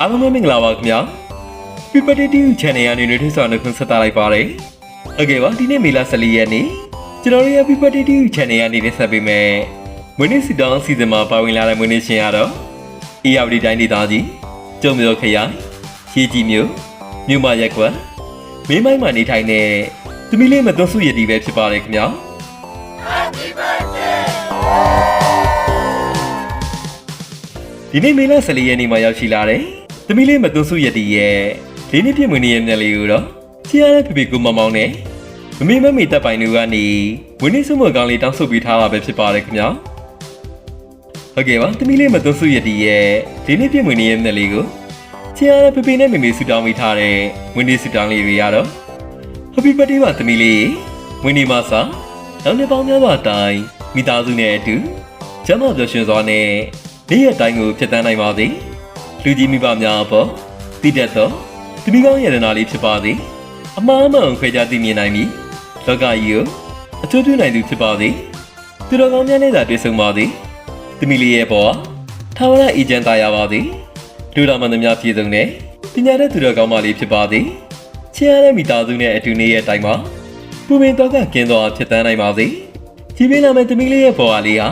အားလုံးပဲမင်္ဂလာပါခင်ဗျာ People TV Channel ကနေနေထွေးစွာနှုတ်ခွန်းဆက်သလိုက်ပါတယ်ဟုတ်ကဲ့ပါဒီနေ့မေလ14ရက်နေ့ကျွန်တော်တို့ရဲ့ People TV Channel ကနေတင်ဆက်ပေးမယ်မွေးနေ့စီတောင်းစီစဉ်မှာပါဝင်လာတဲ့မွေးနေ့ရှင်ကတော့အေယာဝတီတိုင်းဒေသကြီးကျုံမြို့ခရိုင်ရှေးကြီးမြို့မြို့မရက်ကွက်မင်းမိုင်းမှာနေထိုင်တဲ့သမီးလေးမသွန်းစုရည်တီပဲဖြစ်ပါတယ်ခင်ဗျာဒီနေ့မေလ14ရက်နေ့မှာရောက်ရှိလာတယ်။ သမီးလေးမသွန်းစုရတီရဲ့ဒီနေ့ပြည့်မွေနေ့ရဲ့မျက်လေးကိုတော့ချီရတဲ့ဖေဖေကိုမမောင်နဲ့မမေမမေတပ်ပိုင်တွေကနေမွေနေ့စုမကောင်းလေးတောင်းဆိုပေးထားတာပဲဖြစ်ပါတယ်ခင်ဗျာ။ဟုတ်ကဲ့ပါသမီးလေးမသွန်းစုရတီရဲ့ဒီနေ့ပြည့်မွေနေ့ရဲ့မျက်လေးကိုချီရတဲ့ဖေဖေနဲ့မေမေဆူတောင်းပေးထားတဲ့မွေနေ့ဆူတောင်းလေးတွေရတော့ Happy birthday ပါသမီးလေးမွေနေ့မှာစာနောက်နေ့ပေါင်းများစွာတိုင်းမိသားစုနဲ့အတူကျမ်းမာပျော်ရွှင်စွာနဲ့နေ့ရက်တိုင်းကိုဖြစ်တန်းနိုင်ပါစေ လူကြီးမိဘများအပေါ်တည်တတ်သောတမိကောင်းရတနာလေးဖြစ်ပါစေအမှားမှန်ခွဲခြားသိမြင်နိုင်ပြီးလောကကြီးကိုအကျိုးပြုနိုင်သူဖြစ်ပါစေသူတော်ကောင်းများနဲ့သာတွေ့ဆုံပါစေတမိလေးရဲ့ပေါ်ထာဝရအေဂျင့်သားရပါစေလူတော်မှန်သမျှပြည်စုံတဲ့ပညာတဲ့သူတော်ကောင်းမလေးဖြစ်ပါစေချစ်ရတဲ့မိသားစုနဲ့အတူနေရဲ့အတိုင်းမှာပူပင်တော့ကကင်းသောဖြစ်တန်းနိုင်ပါစေကြည်ပေးလာမယ့်တမိလေးရဲ့ပေါ်အားလေးဟာ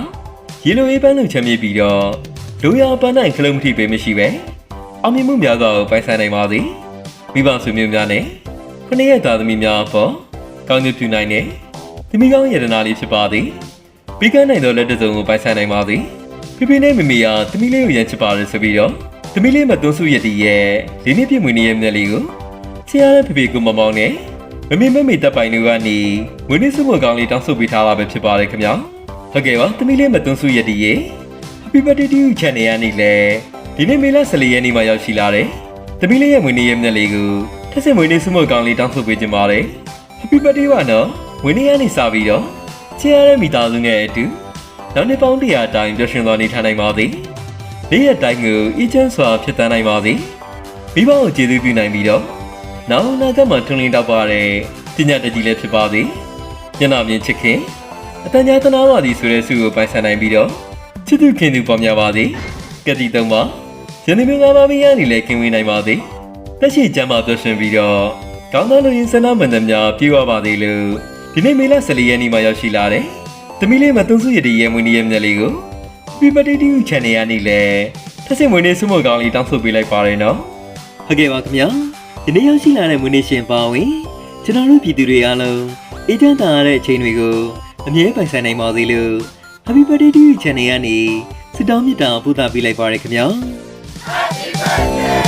ရေလိုအေးပန်းလုံချမ်းမြေပြီးတော့ လူရပန်းနိုင်ခလုံးမထိပေမရှိပဲအောင်မြင်မှုများစွာကိုပိုင်ဆိုင်နိုင်ပါစေမိဘဆွေမျိုးများနဲ့ခொနည်းရဲ့သားသမီးများအပေါ်ကောင်းကျိုးပြုနိုင်တဲ့သမီးကောင်းရတနာလေးဖြစ်ပါသည်ပြီးကနိုင်သောလက်တစုံကိုပိုင်ဆိုင်နိုင်ပါသည်ဖိဖိနဲ့မမီယာသမီးလေးကိုရမ်းချစ်ပါတယ်ဆိုပြီးတော့သမီးလေးမသွန်းစုရတီရဲ့လေးနှစ်ပြည့်မွေးနေ့ရဲ့မျက်လေးကိုချစ်ရတဲ့ဖိဖိကိုမမောင်းနဲ့မမေမမေတပ်ပိုင်တွေကနေမွေးနေ့စုမကောင်းလေးတောင်းဆိုပေးထားတာပဲဖြစ်ပါတယ်ခင်ဗျာဟုတ်ကဲ့ပါသမီးလေးမသွန်းစုရတီရေ Happy birthday to you channel ကနေလေဒီနေ့မေလ14ရက်နေ့မှာရောက်ရှိလာတယ်သမီးလေးရဲ့မွေးနေ့ရဲ့မျက်လေးကိုထက်စင်မွေးနေ့စုမကောင်းလေးတောင်းဆိုပေးခြင်းပါတယ် Happy birthday ပါနော်မွေးနေ့ကနေစပြီးတော့ချစ်ရတဲ့မိသားစုနဲ့အတူနောက်နှစ်ပေါင်းတရာအတိုင်းပျော်ရွှင်စွာနေထိုင်နိုင်ပါစေနေ့ရက်တိုင်းကိုအေးချမ်းစွာဖြစ်တန်းနိုင်ပါစေမိဘကိုကျေးဇူးပြုနိုင်ပြီးတော့နောက်အနာဂတ်မှာထွန်းလင်းတော့ပါတဲ့ပညာတတ်ကြီးလည်းဖြစ်ပါစေညနာမြင်ချစ်ခင်အတန်ကြာတနာပါသည်ဆိုတဲ့ဆုကိုပိုင်ဆိုင်နိုင်ပြီးတော့ ချစ်သူခင်သူပေါ်များပါသည်ကတိသုံးပါယနေ့မျိုးငါးပါးမီးရနေလဲခင်ဝေးနိုင်ပါသည်တက်ရှိကျမ်းမာပျော်ရွှင်ပြီးတော့ကောင်းသောလူရင်းစနာမန္တများပြေဝပါသည်လို့ဒီနေ့မေလ14ရက်နေ့မှာရောက်ရှိလာတယ်။သမီးလေးမသွန်းစုရည်ရဲ့မွေးနေ့ရဲ့မျက်လေးကို Happy birthday to you channel ရနေလဲထပ်ဆင့်မွေးနေ့ဆုမကောင်းလေးတောင်းဆိုပေးလိုက်ပါရနော်။ဟုတ်ကဲ့ပါခင်ဗျာဒီနေ့ရောက်ရှိလာတဲ့မွေးနေ့ရှင်ပါဝင်ကျွန်တော်တို့ပြည်သူတွေအားလုံးအေးချမ်းသာရတဲ့အချိန်တွေကိုအမြဲပိုင်ဆိုင်နိုင်ပါသေးလို့ Happy Birthday to you channel ကနေစတောင်းမြတ်တာပို့သပေးလိုက်ပါရခင်ဗျာ Happy Birthday